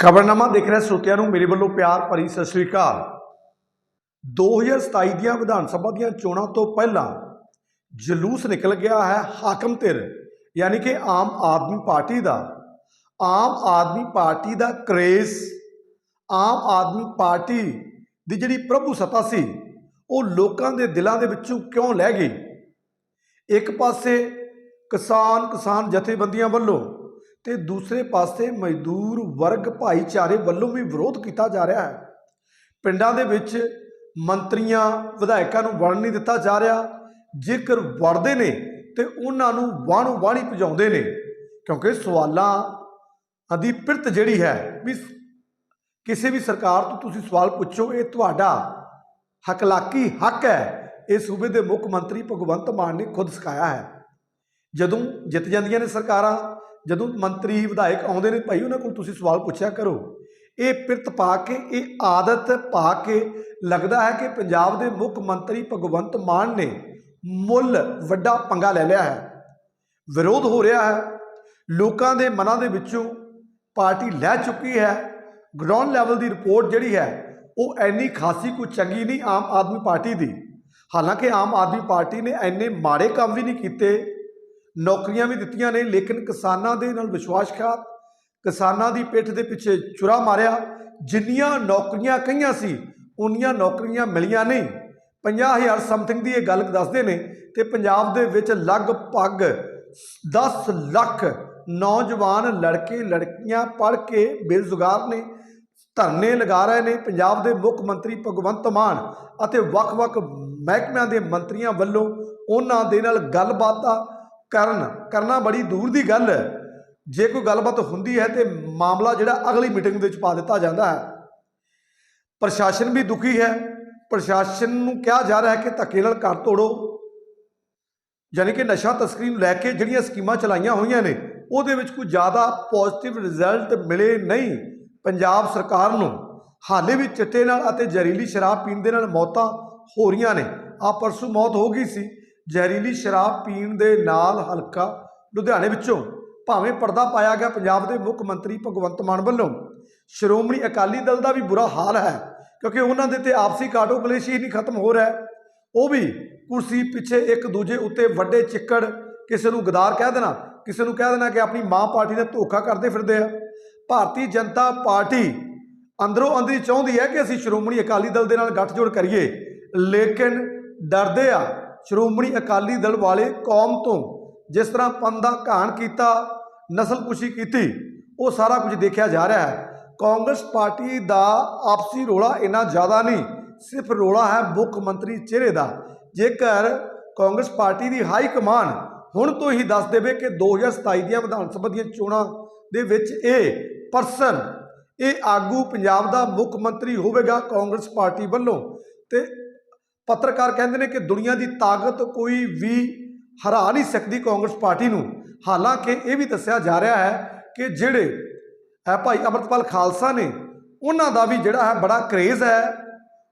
ਖਬਰਨਾਮਾ ਦੇਖ ਰਹੇ ਸਰੋਤਿਆਂ ਨੂੰ, ਮੇਰੇ ਵੱਲੋਂ ਪਿਆਰ ਭਰੀ ਸਤਿ ਸ੍ਰੀ ਅਕਾਲ। 2027 ਦੀਆਂ ਵਿਧਾਨ ਸਭਾ ਦੀਆਂ ਚੋਣਾਂ ਤੋਂ ਪਹਿਲਾਂ ਜਲੂਸ ਨਿਕਲ ਗਿਆ ਹੈ ਹਾਕਮ ਧਿਰ, ਯਾਨੀ ਕਿ ਆਮ ਆਦਮੀ ਪਾਰਟੀ ਦਾ। ਆਮ ਆਦਮੀ ਪਾਰਟੀ ਦਾ ਕ੍ਰੇਜ਼, ਆਮ ਆਦਮੀ ਪਾਰਟੀ ਦੀ ਜਿਹੜੀ ਪ੍ਰਭੂ ਸੱਤਾ ਸੀ, ਉਹ ਲੋਕਾਂ ਦੇ ਦਿਲਾਂ ਦੇ ਵਿੱਚੋਂ ਕਿਉਂ ਲੈ ਗਈ? ਇੱਕ ਪਾਸੇ ਕਿਸਾਨ ਕਿਸਾਨ ਜਥੇਬੰਦੀਆਂ ਵੱਲੋਂ ਤੇ ਦੂਸਰੇ ਪਾਸੇ ਮਜ਼ਦੂਰ ਵਰਗ ਭਾਈਚਾਰੇ ਵੱਲੋਂ ਵੀ ਵਿਰੋਧ ਕੀਤਾ ਜਾ ਰਿਹਾ ਹੈ। ਪਿੰਡਾਂ ਦੇ ਵਿੱਚ ਮੰਤਰੀਆਂ, ਵਿਧਾਇਕਾਂ ਨੂੰ ਵੜਨ ਨਹੀਂ ਦਿੱਤਾ ਜਾ ਰਿਹਾ। ਜੇਕਰ ਵੜਦੇ ਨੇ ਤੇ ਉਹਨਾਂ ਨੂੰ ਵਾਹਣੋਂ ਵਾਹਣੀ ਭਜਾਉਂਦੇ ਨੇ, ਕਿਉਂਕਿ ਸਵਾਲਾਂ ਦੀ ਪਿਰਤ ਜਿਹੜੀ ਹੈ ਵੀ ਕਿਸੇ ਵੀ ਸਰਕਾਰ ਤੋਂ ਤੁਸੀਂ ਸਵਾਲ ਪੁੱਛੋ, ਇਹ ਤੁਹਾਡਾ ਹਕਲਾਕੀ ਹੱਕ ਹੈ। ਇਹ ਸੂਬੇ ਦੇ ਮੁੱਖ ਮੰਤਰੀ ਭਗਵੰਤ ਮਾਨ ਨੇ ਖੁਦ ਸਿਖਾਇਆ ਹੈ। ਜਦੋਂ ਜਿੱਤ ਜਾਂਦੀਆਂ ਨੇ ਸਰਕਾਰਾਂ ਜਦੋਂ ਮੰਤਰੀ ਵਿਧਾਇਕ ਆਉਂਦੇ ਨੇ, ਭਾਈ ਉਹਨਾਂ ਕੋਲ ਤੁਸੀਂ ਸਵਾਲ ਪੁੱਛਿਆ ਕਰੋ। ਇਹ ਪਿਰਤ ਪਾ ਕੇ, ਇਹ ਆਦਤ ਪਾ ਕੇ ਲੱਗਦਾ ਹੈ ਕਿ ਪੰਜਾਬ ਦੇ ਮੁੱਖ ਮੰਤਰੀ ਭਗਵੰਤ ਮਾਨ ਨੇ ਮੁੱਲ ਵੱਡਾ ਪੰਗਾ ਲੈ ਲਿਆ ਹੈ। ਵਿਰੋਧ ਹੋ ਰਿਹਾ ਹੈ। ਲੋਕਾਂ ਦੇ ਮਨਾਂ ਦੇ ਵਿੱਚੋਂ ਪਾਰਟੀ ਲੈ ਚੁੱਕੀ ਹੈ। ਗਰਾਊਂਡ ਲੈਵਲ ਦੀ ਰਿਪੋਰਟ ਜਿਹੜੀ ਹੈ, ਉਹ ਐਨੀ ਖਾਸੀ ਕੋਈ ਚੰਗੀ ਨਹੀਂ ਆਮ ਆਦਮੀ ਪਾਰਟੀ ਦੀ। ਹਾਲਾਂਕਿ ਆਮ ਆਦਮੀ ਪਾਰਟੀ ਨੇ ਐਨੇ ਮਾੜੇ ਕੰਮ ਵੀ ਨਹੀਂ ਕੀਤੇ। ਨੌਕਰੀਆਂ ਵੀ ਦਿੱਤੀਆਂ ਨੇ, ਲੇਕਿਨ ਕਿਸਾਨਾਂ ਦੇ ਨਾਲ ਵਿਸ਼ਵਾਸਘਾਤ, ਕਿਸਾਨਾਂ ਦੀ ਪਿੱਠ ਦੇ ਪਿੱਛੇ ਚੁਰਾ ਮਾਰਿਆ, ਜਿੰਨੀਆਂ ਨੌਕਰੀਆਂ ਕਹੀਆਂ ਸੀ, ਉਨੀਆਂ ਨੌਕਰੀਆਂ ਮਿਲੀਆਂ ਨਹੀਂ। 50000 ਸਮਥਿੰਗ ਦੀ ਇਹ ਗੱਲ ਦੱਸਦੇ ਨੇ ਤੇ ਪੰਜਾਬ ਦੇ ਵਿੱਚ ਲਗਭਗ 10 ਲੱਖ ਨੌਜਵਾਨ ਲੜਕੇ, ਲੜਕੀਆਂ ਪੜ੍ਹ ਕੇ ਬੇਰੁਜ਼ਗਾਰ ਨੇ, ਧਰਨੇ ਲਗਾ ਰਹੇ ਨੇ। ਪੰਜਾਬ ਦੇ ਮੁੱਖ ਮੰਤਰੀ ਭਗਵੰਤ ਮਾਨ ਅਤੇ ਵੱਖ-ਵੱਖ ਮਹਿਕਮਿਆਂ ਦੇ ਮੰਤਰੀਆਂ ਵੱਲੋਂ ਉਹਨਾਂ ਦੇ ਨਾਲ ਗੱਲਬਾਤ ਦਾ ਕਰਨ, ਕਰਨਾ ਬੜੀ ਦੂਰ ਦੀ ਗੱਲ ਹੈ। ਜੇ ਕੋਈ ਗੱਲਬਾਤ ਹੁੰਦੀ ਹੈ ਤੇ ਮਾਮਲਾ ਜਿਹੜਾ ਅਗਲੀ ਮੀਟਿੰਗ ਦੇ ਵਿੱਚ ਪਾ ਦਿੱਤਾ ਜਾਂਦਾ ਹੈ। ਪ੍ਰਸ਼ਾਸਨ ਵੀ ਦੁਖੀ ਹੈ। ਪ੍ਰਸ਼ਾਸਨ ਨੂੰ ਕਿਹਾ ਜਾ ਰਿਹਾ ਹੈ ਕਿ ਧੱਕੇ ਨਾਲ ਘਰ ਤੋੜੋ। ਯਾਨੀ ਕਿ ਨਸ਼ਾ ਤਸਕਰੀ ਨੂੰ ਲੈ ਕੇ ਜਿਹੜੀਆਂ ਸਕੀਮਾਂ ਚਲਾਈਆਂ ਹੋਈਆਂ ਨੇ, ਉਹਦੇ ਵਿੱਚ ਕੋਈ ਜ਼ਿਆਦਾ ਪੋਜ਼ਿਟਿਵ ਰਿਜ਼ਲਟ ਮਿਲੇ ਨਹੀਂ। ਪੰਜਾਬ ਸਰਕਾਰ ਨੂੰ ਹਾਲੇ ਵੀ ਚਿੱਟੇ ਨਾਲ ਅਤੇ ਜ਼ਹਿਰੀਲੀ ਸ਼ਰਾਬ ਪੀਣ ਦੇ ਨਾਲ ਮੌਤਾਂ ਹੋ ਰਹੀਆਂ ਨੇ। ਆ ਪਰਸੋਂ ਮੌਤ ਹੋ ਗਈ ਸੀ। ਜ਼ਹਿਰੀਲੀ ਸ਼ਰਾਬ ਪੀਣ ਦੇ ਨਾਲ ਹਲਕਾ ਲੁਧਿਆਣੇ ਵਿੱਚੋਂ ਭਾਵੇਂ ਪਰਦਾ ਪਾਇਆ ਗਿਆ ਪੰਜਾਬ ਦੇ ਮੁੱਖ ਮੰਤਰੀ ਭਗਵੰਤ ਮਾਨ ਵੱਲੋਂ। ਸ਼੍ਰੋਮਣੀ ਅਕਾਲੀ ਦਲ ਦਾ ਵੀ ਬੁਰਾ ਹਾਲ ਹੈ, ਕਿਉਂਕਿ ਉਹਨਾਂ ਦੇ ਤੇ ਆਪਸੀ ਕਾਟੋ ਕਲੇਸ਼ ਹੀ ਨਹੀਂ ਖਤਮ ਹੋ ਰਿਹਾ। ਉਹ ਵੀ ਕੁਰਸੀ ਪਿੱਛੇ ਇੱਕ ਦੂਜੇ ਉੱਤੇ ਵੱਡੇ ਚਿੱਕੜ, ਕਿਸੇ ਨੂੰ ਗਦਾਰ ਕਹਿ ਦੇਣਾ, ਕਿਸੇ ਨੂੰ ਕਹਿ ਦੇਣਾ ਕਿ ਆਪਣੀ ਮਾਂ ਪਾਰਟੀ ਦਾ ਧੋਖਾ ਕਰਦੇ ਫਿਰਦੇ ਆ। ਭਾਰਤੀ ਜਨਤਾ ਪਾਰਟੀ ਅੰਦਰੋਂ ਅੰਦਰੀ ਚਾਹੁੰਦੀ ਹੈ ਕਿ ਅਸੀਂ ਸ਼੍ਰੋਮਣੀ ਅਕਾਲੀ ਦਲ ਦੇ ਨਾਲ ਗੱਠਜੋੜ ਕਰੀਏ, ਲੇਕਿਨ ਡਰਦੇ ਆ ਸ਼੍ਰੋਮਣੀ ਅਕਾਲੀ ਦਲ ਵਾਲੇ ਕੌਮ ਤੋਂ ਜਿਸ ਤਰ੍ਹਾਂ ਪੰਨ ਦਾ ਘਾਣ ਕੀਤਾ, ਨਸਲਕੁਸ਼ੀ ਕੀਤੀ, ਉਹ ਸਾਰਾ ਕੁਝ ਦੇਖਿਆ ਜਾ ਰਿਹਾ ਹੈ। ਕਾਂਗਰਸ ਪਾਰਟੀ ਦਾ ਆਪਸੀ ਰੋਲਾ ਇੰਨਾ ਜ਼ਿਆਦਾ ਨਹੀਂ, ਸਿਰਫ ਰੋਲਾ ਹੈ ਮੁੱਖ ਮੰਤਰੀ ਚਿਹਰੇ ਦਾ। ਜੇਕਰ ਕਾਂਗਰਸ ਪਾਰਟੀ ਦੀ ਹਾਈ ਕਮਾਨ ਹੁਣ ਤੋਂ ਹੀ ਦੱਸ ਦੇਵੇ ਕਿ 2027 ਦੀਆਂ ਵਿਧਾਨ ਸਭਾ ਦੀਆਂ ਚੋਣਾਂ ਦੇ ਵਿੱਚ ਇਹ ਪਰਸਨ, ਇਹ ਆਗੂ ਪੰਜਾਬ ਦਾ ਮੁੱਖ ਮੰਤਰੀ ਹੋਵੇਗਾ ਕਾਂਗਰਸ ਪਾਰਟੀ ਵੱਲੋਂ ਤੇ ਪੱਤਰਕਾਰ ਕਹਿੰਦੇ ਨੇ ਕਿ ਦੁਨੀਆ ਦੀ ਤਾਕਤ ਕੋਈ ਵੀ ਹਰਾ ਨਹੀਂ ਸਕਦੀ ਕਾਂਗਰਸ ਪਾਰਟੀ ਨੂੰ। ਹਾਲਾਂਕਿ ਇਹ ਵੀ ਦੱਸਿਆ ਜਾ ਰਿਹਾ ਹੈ ਕਿ ਜਿਹੜੇ ਹੈ ਭਾਈ ਅਮਰਤਪਾਲ ਖਾਲਸਾ ਨੇ, ਉਹਨਾਂ ਦਾ ਵੀ ਜਿਹੜਾ ਹੈ ਬੜਾ ਕਰੇਜ਼ ਹੈ।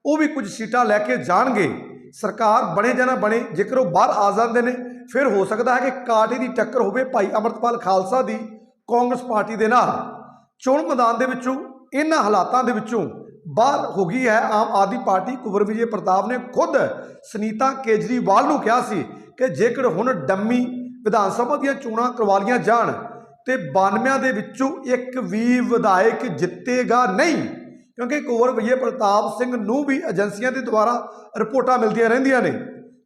ਉਹ ਵੀ ਕੁਝ ਸੀਟਾਂ ਲੈ ਕੇ ਜਾਣਗੇ। ਸਰਕਾਰ ਬਣੇ ਜਾਂ ਨਾ ਬਣੇ, ਜੇਕਰ ਉਹ ਬਾਹਰ ਆ ਜਾਂਦੇ ਨੇ, ਫਿਰ ਹੋ ਸਕਦਾ ਹੈ ਕਿ ਕਾਟੇ ਦੀ ਟੱਕਰ ਹੋਵੇ ਭਾਈ ਅਮਰਤਪਾਲ ਖਾਲਸਾ ਦੀ ਕਾਂਗਰਸ ਪਾਰਟੀ ਦੇ ਨਾਲ। ਚੋਣ ਮੈਦਾਨ ਦੇ ਵਿੱਚੋਂ, ਇਹਨਾਂ ਹਾਲਾਤਾਂ ਦੇ ਵਿੱਚੋਂ ਬਾਹਰ ਹੋ ਗਈ ਹੈ, ਆਮ ਆਦਮੀ ਪਾਰਟੀ ਕੁਵਰ ਵਿਜੇ ਪ੍ਰਤਾਪ ਨੇ ਖੁਦ ਸੁਨੀਤਾ ਕੇਜਰੀਵਾਲ ਨੂੰ ਕਿਹਾ ਸੀ ਕਿ ਜੇਕਰ ਹੁਣ ਡੰਮੀ ਵਿਧਾਨ ਸਭਾ ਦੀਆਂ ਚੋਣਾਂ ਕਰਵਾ ਲੀਆਂ ਜਾਣ ਤੇ 92 ਦੇ ਵਿੱਚੋਂ ਇੱਕ ਵੀ ਵਿਧਾਇਕ ਜਿੱਤੇਗਾ ਨਹੀਂ, ਕਿਉਂਕਿ ਕੁਵਰ ਵਿਜੇ ਪ੍ਰਤਾਪ ਸਿੰਘ ਨੂੰ ਵੀ ਏਜੰਸੀਆਂ ਦੇ ਦੁਆਰਾ ਰਿਪੋਰਟਾਂ ਮਿਲਦੀਆਂ ਰਹਿੰਦੀਆਂ ਨੇ।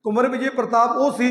ਕੁਵਰ ਵਿਜੇ ਪ੍ਰਤਾਪ ਉਹ ਸੀ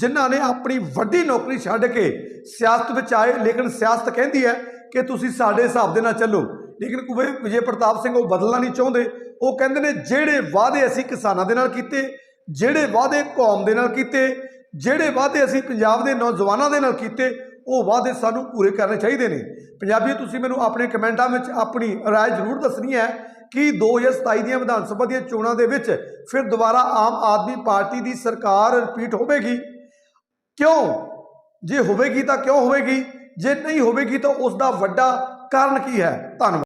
ਜਿਨ੍ਹਾਂ ਨੇ ਆਪਣੀ ਵੱਡੀ ਨੌਕਰੀ ਛੱਡ ਕੇ ਸਿਆਸਤ ਵਿੱਚ ਆਏ, ਲੇਕਿਨ ਸਿਆਸਤ ਕਹਿੰਦੀ ਹੈ ਕਿ ਤੁਸੀਂ ਸਾਡੇ ਹਿਸਾਬ ਦੇ ਨਾਲ ਚੱਲੋ। ਲੇਕਿਨ ਕੁਵਰ ਵਿਜੇ ਪ੍ਰਤਾਪ ਸਿੰਘ ਉਹ ਬਦਲਣਾ ਨਹੀਂ ਚਾਹੁੰਦੇ। ਉਹ ਕਹਿੰਦੇ ਨੇ, ਜਿਹੜੇ ਵਾਅਦੇ ਅਸੀਂ ਕਿਸਾਨਾਂ ਦੇ ਨਾਲ ਕੀਤੇ, ਜਿਹੜੇ ਵਾਅਦੇ ਕੌਮ ਦੇ ਨਾਲ ਕੀਤੇ, ਜਿਹੜੇ ਵਾਅਦੇ ਅਸੀਂ ਪੰਜਾਬ ਦੇ ਨੌਜਵਾਨਾਂ ਦੇ ਨਾਲ ਕੀਤੇ, ਉਹ ਵਾਅਦੇ ਸਾਨੂੰ ਪੂਰੇ ਕਰਨੇ ਚਾਹੀਦੇ ਨੇ। ਪੰਜਾਬੀ ਤੁਸੀਂ ਮੈਨੂੰ ਆਪਣੇ ਕਮੈਂਟਾਂ ਵਿੱਚ ਆਪਣੀ ਰਾਏ ਜ਼ਰੂਰ ਦੱਸਣੀ ਹੈ ਕਿ 2027 ਦੀਆਂ ਵਿਧਾਨ ਸਭਾ ਦੀਆਂ ਚੋਣਾਂ ਦੇ ਵਿੱਚ ਫਿਰ ਦੁਬਾਰਾ ਆਮ ਆਦਮੀ ਪਾਰਟੀ ਦੀ ਸਰਕਾਰ ਰਿਪੀਟ ਹੋਵੇਗੀ? ਕਿਉਂ? ਜੇ ਹੋਵੇਗੀ ਤਾਂ ਕਿਉਂ ਹੋਵੇਗੀ? ਜੇ ਨਹੀਂ ਹੋਵੇਗੀ ਤਾਂ ਉਸ ਦਾ ਵੱਡਾ ਕਾਰਨ ਕੀ ਹੈ? ਧੰਨਵਾਦ।